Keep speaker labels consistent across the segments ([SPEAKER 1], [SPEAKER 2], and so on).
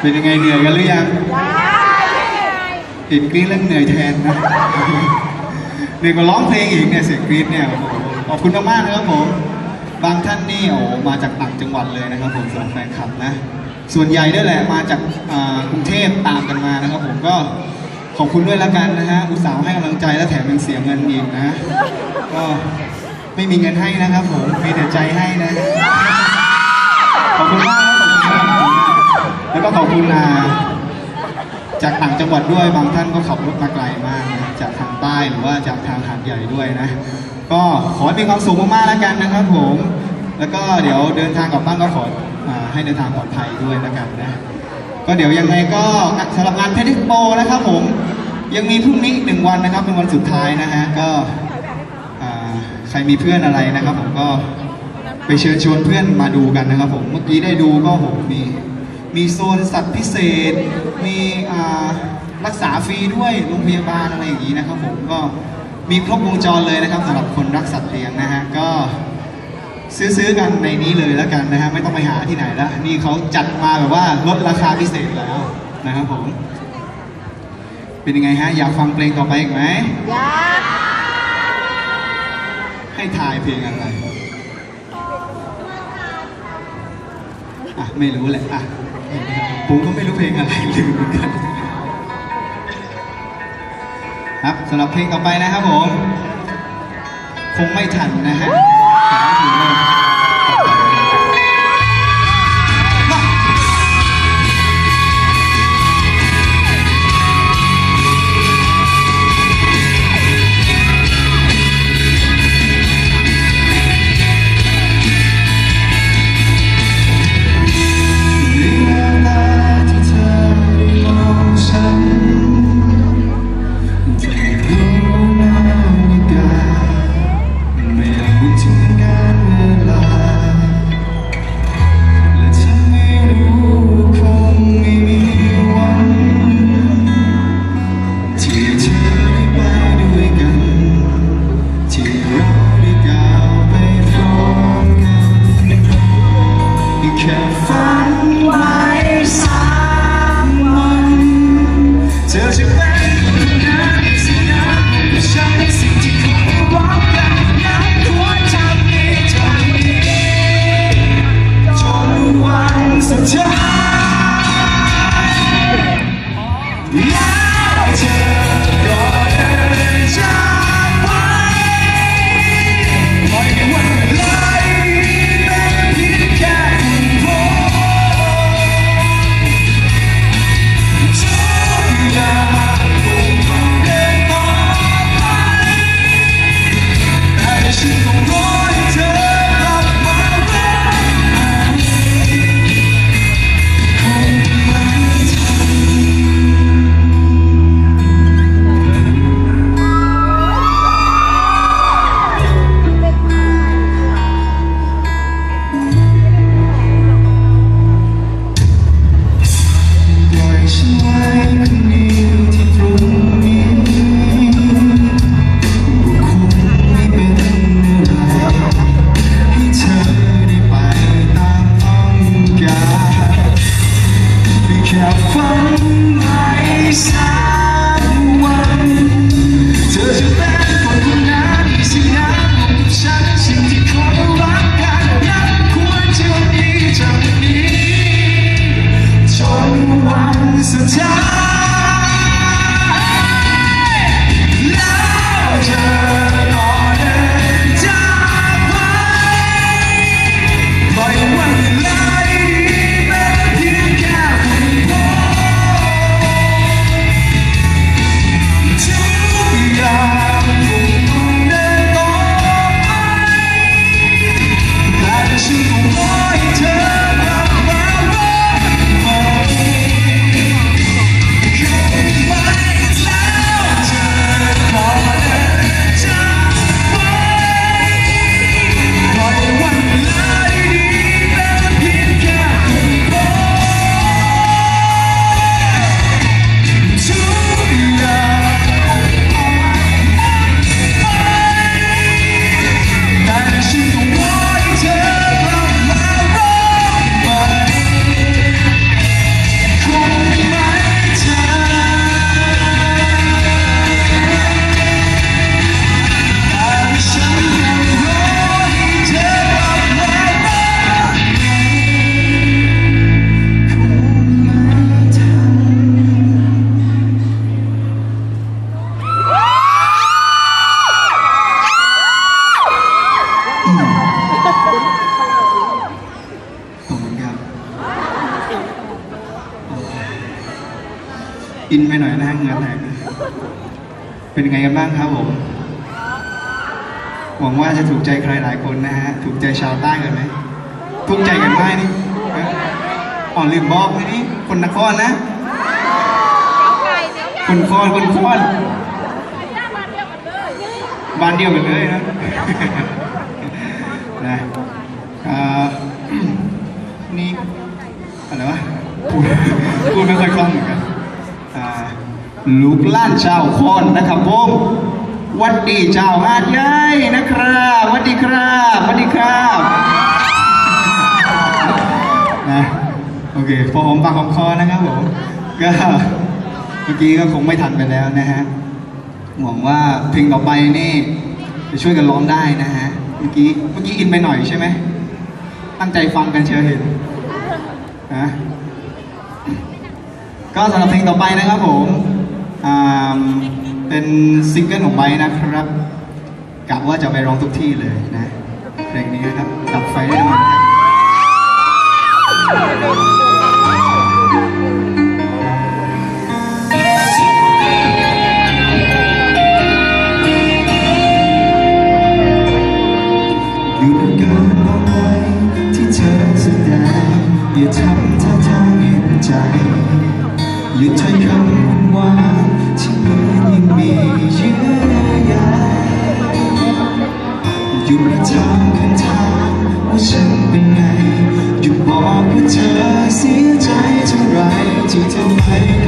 [SPEAKER 1] เป็นยังไงเหนื่อยกันหรือยังเห็นกรี๊ดแล้วเหนื่อยแทนนะเหนื่อยกว่าร้องเพลงอีกเนี่ยเสียงกรี๊ดเนี่ยโอ้โหขอบคุณมากๆนะครับผมบางท่านนี่โอ้มาจากต่างจังหวัดเลยนะครับผมสำหรับแฟนคลับนะ ส่วนใหญ่ด้วยแหละมาจากอ่ากรุงเทพตามกันมานะครับผมก็ขอบคุณด้วยแล้วกันนะฮะอุตส่าห์ให้กำลังใจและแถมยังเสียเงินอีกนะ ก็ไม่มีเงินให้นะครับผมมีแต่ใจให้นะขอบคุณมาก แล้วก็ขอบคุณอ่าจากต่างจังหวัดด้วยบางท่านก็ขับรถมาไกลมากนะจากทางใต้หรือว่าจากทางหาดใหญ่ด้วยนะ ก็ขอให้มีความสุขมากๆแล้วกันนะครับผม แล้วก็เดี๋ยวเดินทางกลับบ้านก็ขออให้เดินทางปลอดภัยด้วยแล้วกันนะ ก็เดี๋ยวยังไงก็สำหรับงานเพชรโปนะครับผมยังมีพรุ่งนี้หนึ่งวันนะครับเป็นวันสุดท้ายนะฮะก็ใครมีเพื่อนอะไรนะครับ ผมก็ไปเชิญชวนเพื่อนมาดูกันนะครับ ผมเมื่อกี้ได้ดูก็โหมี มีโซนสัตว์พิเศษ มีอ่ารักษาฟรีด้วยโรงพยาบาลอะไรอย่างนี้นะครับผมก็มีครบวงจรเลยนะครับสำหรับคนรักสัตว์เลี้ยงนะฮะก็ซื้อๆกันในนี้เลยแล้วกันนะฮะไม่ต้องไปหาที่ไหนแล้วนี่เขาจัดมาแบบว่าลดราคาพิเศษแล้วนะครับผม เป็นยังไงฮะอยากฟังเพลงต่อไปอีกไหม
[SPEAKER 2] อยาก
[SPEAKER 1] ให้ทายเพลงอะไรอะไม่รู้แหละอะ ผมก็ไม่รู้เพลงอะไรลืมเหมือนกัน ครับสำหรับเพลงต่อไปนะครับผม คงไม่ทันนะฮะ นไปหน่อยนะฮะเหงื่อแตกเป็นยังไงกันบ้างครับผม หวังว่าจะถูกใจใครหลายคนนะฮะ ถูกใจชาวใต้กันไหมถูกใจกันไหมนี่ฮะอ๋อลืมบอกไว้นี่ คนนครนะ คนคอนคนคอนบ้านเดียวกันเลยนะนะอ่านี่อะไรวะพูดพูดไม่ค่อยคล่องเหมือนกันอ่า ลูกล้านชาวคอนนะครับผมวัดดีเจ้าหาดใหญ่นะครับวัดดีครับวัดดีครับนะโอเคพอหอมปากหอมคอนะครับผมก็เมื่อกี้ก็คงไม่ทันไปแล้วนะฮะหวังว่าเพลงต่อไปนี่จะช่วยกันร้องได้นะฮะเมื่อกี้เมื่อกี้อินไปหน่อยใช่ไหมตั้งใจฟังกันเชียวเห็นนะ ก็สำหรับเพลงต่อไปนะครับผมอ่าเป็นซิงเกิลของไบนะครับกะว่าจะไปร้องทุกที่เลยนะเพลงนี้นะครับดับไฟได้ไหมหยุดการมองไว้ที่เธอแสดงอย่าทำท่าทางเห็นใจ หยุดใช้คำว่าที่มันยังมีเยื่อใยหยุดถามคำถามว่าฉันเป็นไง หยุดบอกว่าเธอเสียใจเท่าไรที่ทำให้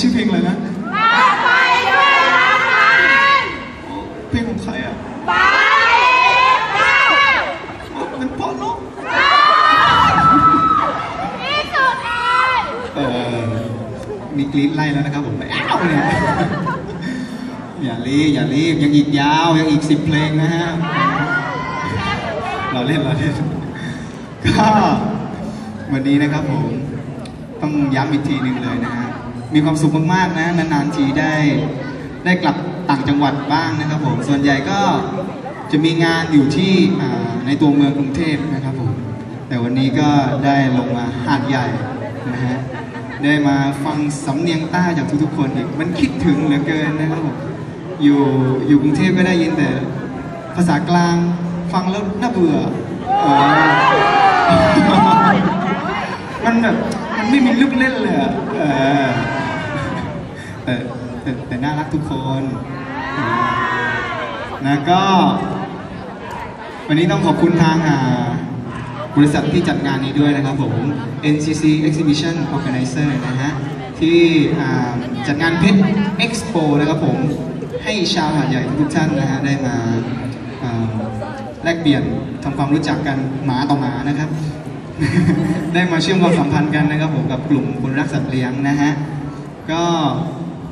[SPEAKER 1] ชื่อเพลงอะไรนะไปด้วยรักกันเพลงของใครอะไปมันเพราะเนาะที่สุดเลยเออมีกรี๊ดไล่แล้วนะครับผมอ้าวเนี่ยอย่ารีบอย่ารีบยังอีกยาวยังอีกสิบเพลงนะฮะเราเล่นเราเล่นก็วันนี้นะครับผมต้องย้ำอีกทีนึงเลยนะฮะ มีความสุขมากๆนะนานๆทีได้ได้กลับต่างจังหวัดบ้างนะครับผมส่วนใหญ่ก็จะมีงานอยู่ที่ในตัวเมืองกรุงเทพนะครับผมแต่วันนี้ก็ได้ลงมาหาดใหญ่นะฮะได้มาฟังสำเนียงใต้จากทุกๆ คนอีกมันคิดถึงเหลือเกินนะครับผมอยู่อยู่กรุงเทพก็ได้ยินแต่ภาษากลางฟังแล้วน่าเบื่อมันแบบมันไม่มีลูกเล่นเลยอะ แต่แต่แต่น่ารักทุกคนนะก็ วันนี้ต้องขอบคุณทางอ่าบริษัทที่จัดงานนี้ด้วยนะครับผม NCC Exhibition Organizer นะฮะ ที่อ่าจัดงานเพชร Expo นะครับผม ให้ชาวหาดใหญ่ทุกๆท่านนะฮะ ได้มาอ่าแลกเปลี่ยนทำความรู้จักกันหมาต่อหมานะครับ ได้มาเชื่อมความสัมพันธ์กันนะครับผมกับกลุ่มคนรักสัตว์เลี้ยงนะฮะ ก็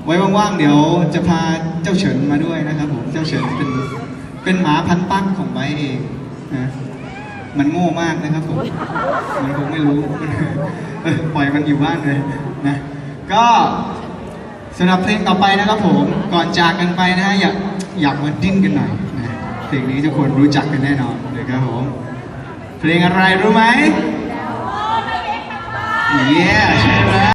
[SPEAKER 1] ไว้ว่างๆเดี๋ยวจะพาเจ้าเฉินมาด้วยนะครับผมเจ้าเฉินเป็นเป็นหมาพันธุ์ปักของไบร์ทเองนะมันโง่มากนะครับผมมันคงไม่รู้เออปล่อยมันอยู่บ้านเลยนะก็สำหรับเพลงต่อไปนะครับผมก่อนจากกันไปนะฮะอยากอยากมาดิ้นกันหน่อยนะเพลงนี้ทุกคนรู้จักกันแน่นอนนะครับผมเพลงอะไรรู้ไหมเย้ใช่ไหม